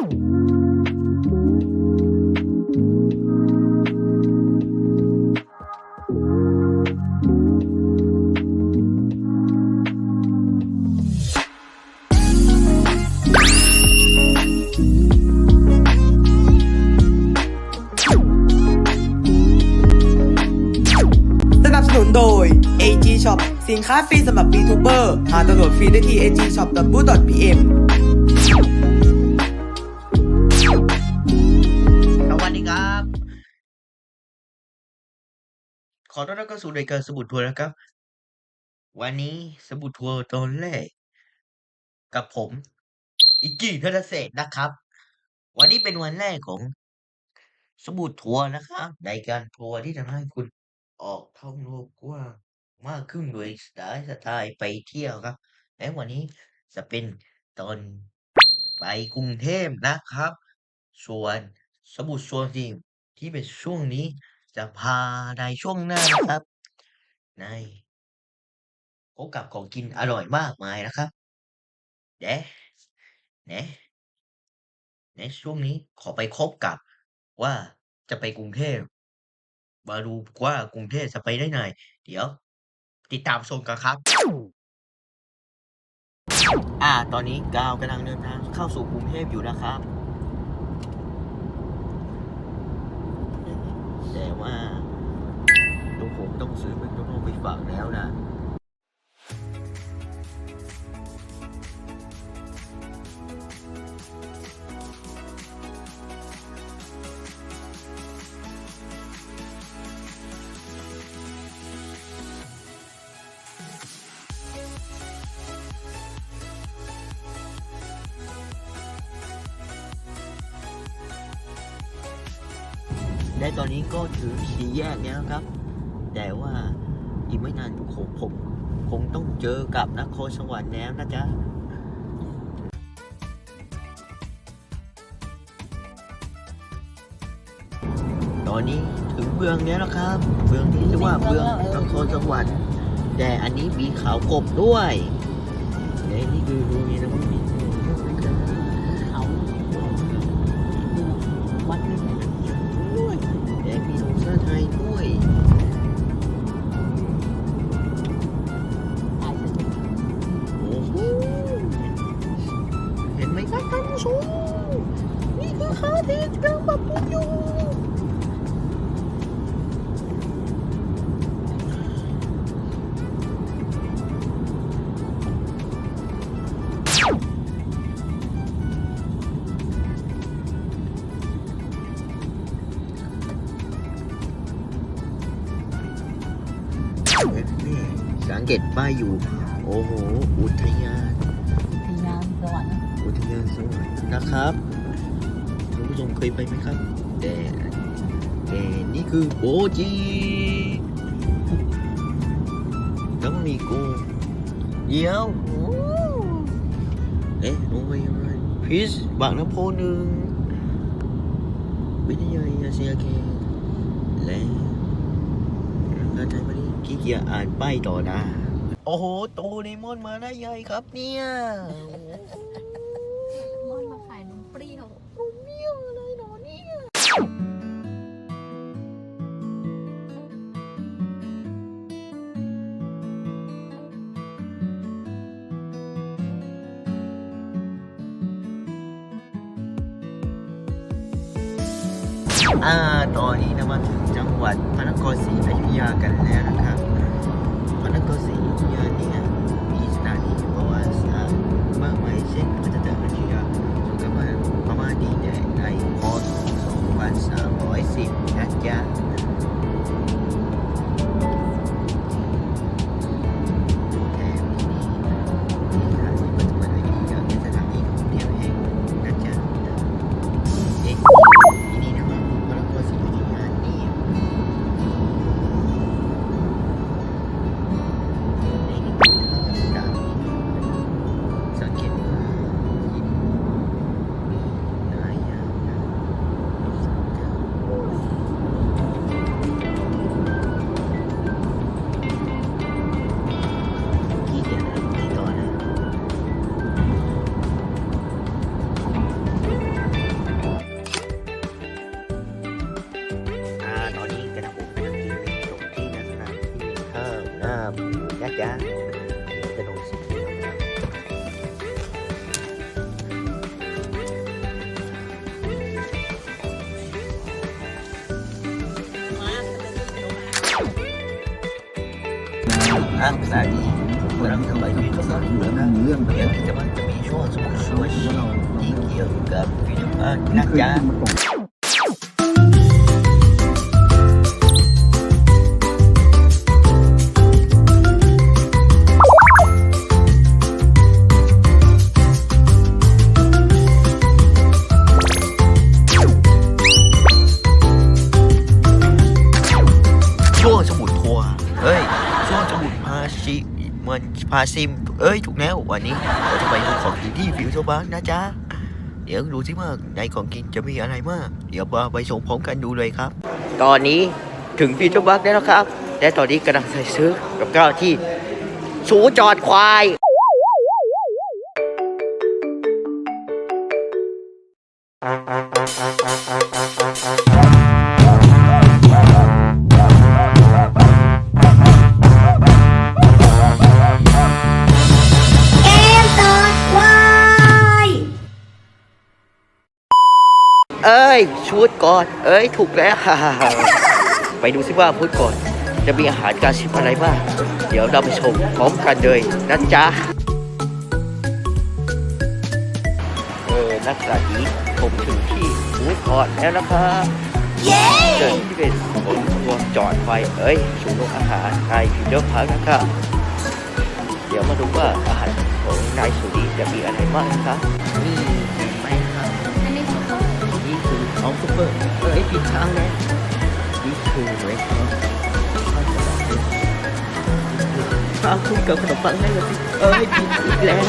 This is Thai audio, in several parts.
สนับสนุนโดย AG Shop สินค้าฟรีสำหรับ VTuber หาดาวน์โหลดฟรีได้ที่ agshop.bu.pm อต้อนรับเข้าสู่รายการสมุดทัวร์นะครับ วันนี้สมุดทัวร์ตอนแรก กับผม อิกกี้ธนเศรษนะครับ วันนี้เป็นวันแรกของสมุดทัวร์นะครับในการทัวร์ที่ทำให้คุณออกท่องโลกกว้างมากขึ้นโดยสไตล์สไตล์ไปเที่ยวครับ และวันนี้จะเป็นตอนไปกรุงเทพนะครับ ส่วนสมุดโซนทีมที่เป็นช่วงนี้ จะพาในช่วงหน้านะครับ ในพบกับของกินอร่อยมากมายนะครับเด้เนะในช่วงนี้ขอไปคบกับว่าจะไปกรุงเทพมาดูว่ากรุงเทพจะไปได้ไหน เดี๋ยว ติดตามชมกันครับ อ่า ตอนนี้กาวกำลังเดินทางเข้าสู่กรุงเทพอยู่นะครับ แต่ว่าตัวผมต้องซื้อแมคโดนัลด์ไปฝากแล้วนะ และตอนนี้ก็ถึงสี่แยกแล้วครับ แต่ว่าอีกไม่นานผมผมคงต้องเจอกับนครสวรรค์แล้วนะจ๊ะตอนนี้ถึงเมืองนี้แล้วครับ เมืองที่เรียกว่าเมืองนครสวรรค์แต่อันนี้มีขาวกบด้วยและนี่คือดูนี่นะว่ามีเนี่สังเกตป้ายอยู่ โอ้โห อุทยาน พยานสวรรค์อุทยานสวรรค์นะครับคุณผู้ชมเคยไปไหมครับ แต่แต่นี่คือโบจีต้องมีกูเดี๋ยวเอ๊ะโอ้ยอะไรพิสบางน้ำโพหนึ่งวิทยาอาเซียเคและการใช้มาดิ ขี้เกียจอ่านป้ายต่อนะ โอ้โห โตเรมอนมาได้ยังไงครับเนี่ยมอนมาขายนมเปรี้ยวเมี่ยวอะไรหนอเนี่ยอ่าตอนนี้เรามาถึง จังหวัดพระนครศรีอยุธยากันแล้วนะครับพระนครศรีอยุธยาเนี่ยมี จ๊ะเดี๋ยวจะโดนสิงอะสาดีกำลังทำอะไรอยู่ก็สอน สมุดพาชิมือนพาซิม เอ้ย ถูกแล้ววันนี้เราจะไปดูของกินที่ฟิวเจอร์บาร์นะจ๊ะ เดี๋ยวดูสิว่าในของกินจะมีอะไรมาก เดี๋ยวมาไปชมพร้อมกันดูเลยครับ ตอนนี้ถึงฟิวเจอร์บาร์แล้วครับ และตอนนี้กำลังใส่ซื้อกับก้าวที่สูจอดควาย เอ้ยชุดก่อน เอ้ยถูกแล้ว ไปดูสิว่าพูดก่อน จะมีอาหารการชิมอะไรบ้าง เดี๋ยวเราไปชมพร้อมกันเลยนะจ๊ะ เออนักสัตว์นี้ผมถึงที่ฟูดก่อนแล้วนะครับเย้เดินที่เป็นขนขบวนจอดไฟ เอ้ยสูงลงอาหารไทยฟิวเจอร์พาร์คนะครับเดี๋ยวมาดูว่าอาหารของนายสุรีจะมีอะไรบ้างนะครับนี่ ปเปอร์เอ้ยผิดทางแล้วนี่คือไหมครับข้าวคุยกับขนมปังได้เลยสิเอ้ยผิดอีกแล้ว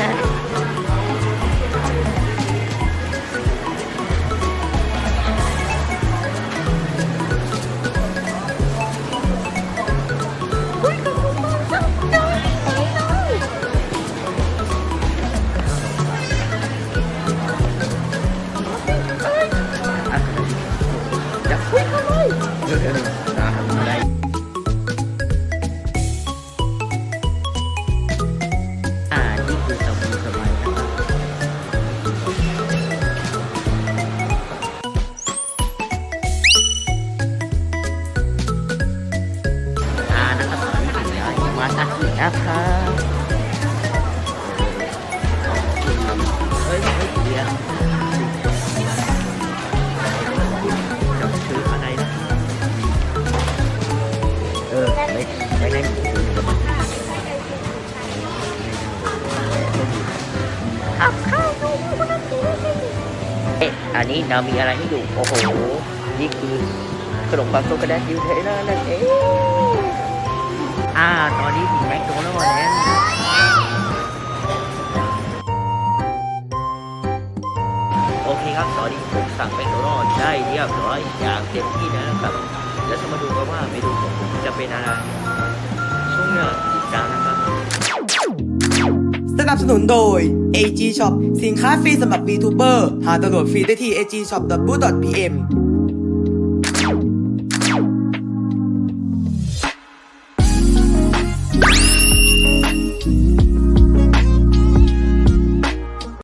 เออตาทำอะไรอ่านี่คือสบายสบา นี้เรามีอะไรให้ดูโอ้โห นี่คือขนมปังโตกระแดนยูเทนนั่นเองอ่า ตอนนี้ถึงแมคโดนัลด์แล้วโอเคครับ ตอนนี้ผมสั่งแมคโดนัลด์ได้เรียบร้อยอย่างเต็มที่แล้วนะครับ แล้วจะมาดูกันว่าเมนูของผมจะเป็นอะไรช่วงหน้า นับสนุนโดย AG Shop สินค้าฟรีสำหรับ VTuber หาดาวน์โหลดฟรีได้ที่ AG Shop .pm